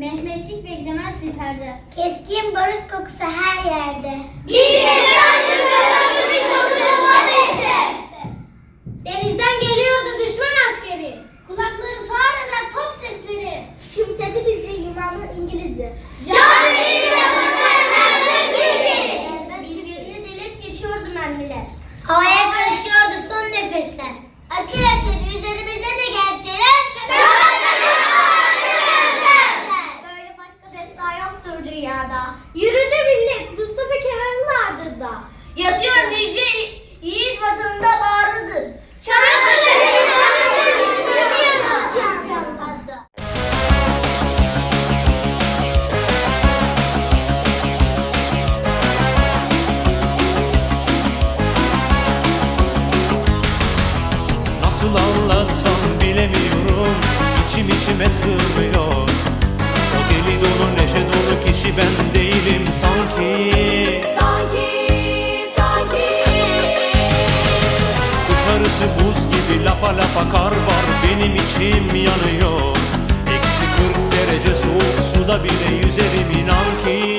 Mehmetçik beklemez siperde. Keskin barut kokusu her yerde. Denizden 鱼 gibi lapa lapa kar var. Benim içim yanıyor. Eksi 40 derece soğuk suda bile yüzerim inan ki.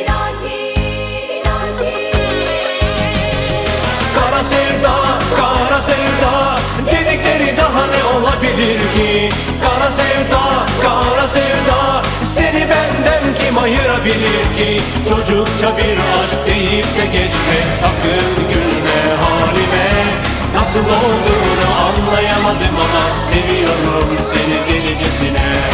İnan ki, inan ki. Kara sevda, kara sevda Dedikleri daha ne olabilir ki? Kara sevda, kara sevda Seni benden kim ayırabilir ki? Çocukça bir aşk deyip de geçme Sakın gülme halime. Nasıl olduğunu anlayamadım ama Seviyorum seni delicesine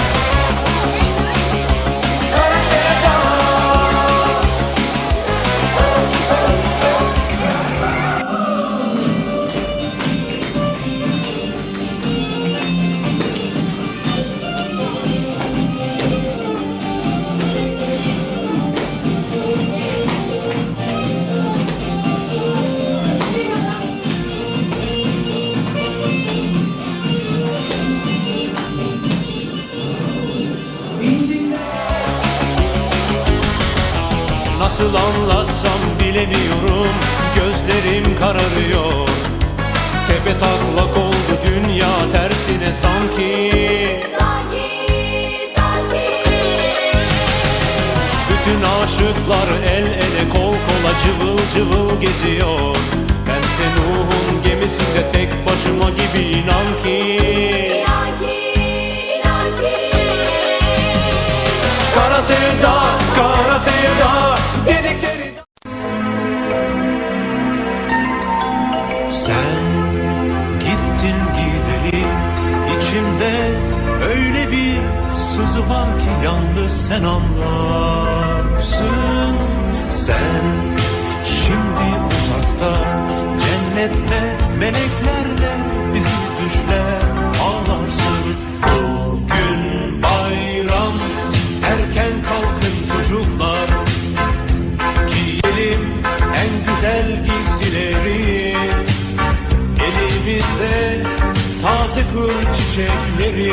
Nasıl anlatsam bilemiyorum. Gözlerim kararıyor. Tepe taklak oldu dünya tersine sanki. Sanki, sanki. Bütün aşıklar el ele kol kola cıvıl cıvıl geziyor. Bense Nuh'un gemisinde tek başıma gibi inan ki var ki yalnız sen anlarsın. Sen şimdi uzakta cennette meleklerle bizi düşler ağlarsın. Bugün bayram erken kalkın çocuklar. Giyelim en güzel giysileri. Elimizde taze kıl çiçekleri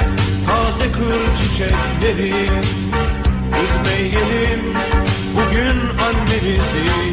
taze kır çiçekleri. Üzmeyelim bugün annemizi.